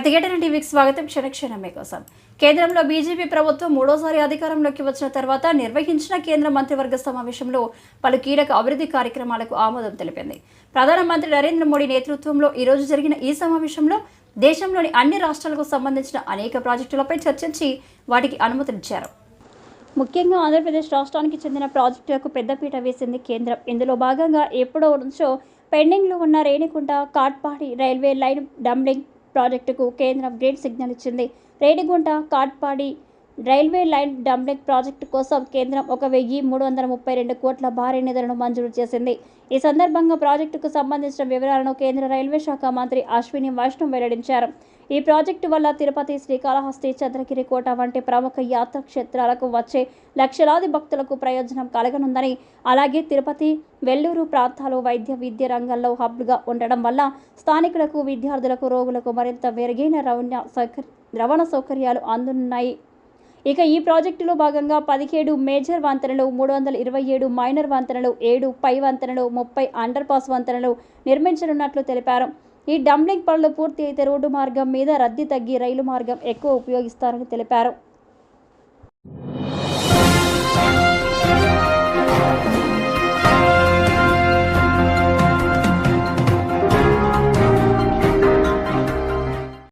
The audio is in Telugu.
ప్రతిఘటన టీవీకి స్వాగతం. క్షణక్షణం మీకోసం కేంద్రంలో బీజేపీ ప్రభుత్వం మూడోసారి అధికారంలోకి వచ్చిన తర్వాత నిర్వహించిన కేంద్ర మంత్రివర్గ సమావేశంలో పలు కీలక అభివృద్ధి కార్యక్రమాలకు ఆమోదం తెలిపింది. ప్రధానమంత్రి నరేంద్ర మోడీ నేతృత్వంలో ఈరోజు జరిగిన ఈ సమావేశంలో దేశంలోని అన్ని రాష్ట్రాలకు సంబంధించిన అనేక ప్రాజెక్టులపై చర్చించి వాటికి అనుమతినిచ్చారు. ముఖ్యంగా ఆంధ్రప్రదేశ్ రాష్ట్రానికి చెందిన ప్రాజెక్టులకు పెద్దపీట వేసింది కేంద్రం. ఇందులో భాగంగా ఎప్పుడో నుంచో పెండింగ్లో ఉన్న Renigunta Katpadi railway line doubling ప్రాజెక్టుకు కేంద్రం గ్రీన్ సిగ్నల్ ఇచ్చింది. Renigunta Katpadi railway line doubling project కోసం కేంద్రం ఒక వెయ్యి మూడు వందల ముప్పై రెండు కోట్ల భారీ నిధులను మంజూరు చేసింది. ఈ సందర్భంగా ప్రాజెక్టుకు సంబంధించిన వివరాలను కేంద్ర రైల్వే శాఖ మంత్రి అశ్విని వైష్ణవ్ వెల్లడించారు. ఈ ప్రాజెక్టు వల్ల తిరుపతి శ్రీకాళహస్తి చంద్రగిరి కోట వంటి ప్రముఖ యాత్రా క్షేత్రాలకు వచ్చే లక్షలాది భక్తులకు ప్రయోజనం కలగనుందని అలాగే తిరుపతి వెల్లూరు ప్రాంతాలు వైద్య విద్య రంగంలో హబ్గా ఉండడం వల్ల స్థానికులకు విద్యార్థులకు రోగులకు మరింత మెరుగైన రవాణా సౌకర్య రవాణా సౌకర్యాలు అందున్నాయి ఇక ఈ ప్రాజెక్టులో భాగంగా పదిహేడు మేజర్ వంతెనలు మూడు వందల ఇరవై ఏడు మైనర్ వంతెనలు ఏడు పై వంతెనలు ముప్పై అండర్ పాస్ వంతెనలు నిర్మించనున్నట్లు తెలిపారు. ఈ డంబ్లింగ్ పనులు పూర్తి అయితే రోడ్డు మార్గం మీద రద్దీ తగ్గి రైలు మార్గం ఎక్కువ ఉపయోగిస్తారని తెలిపారు.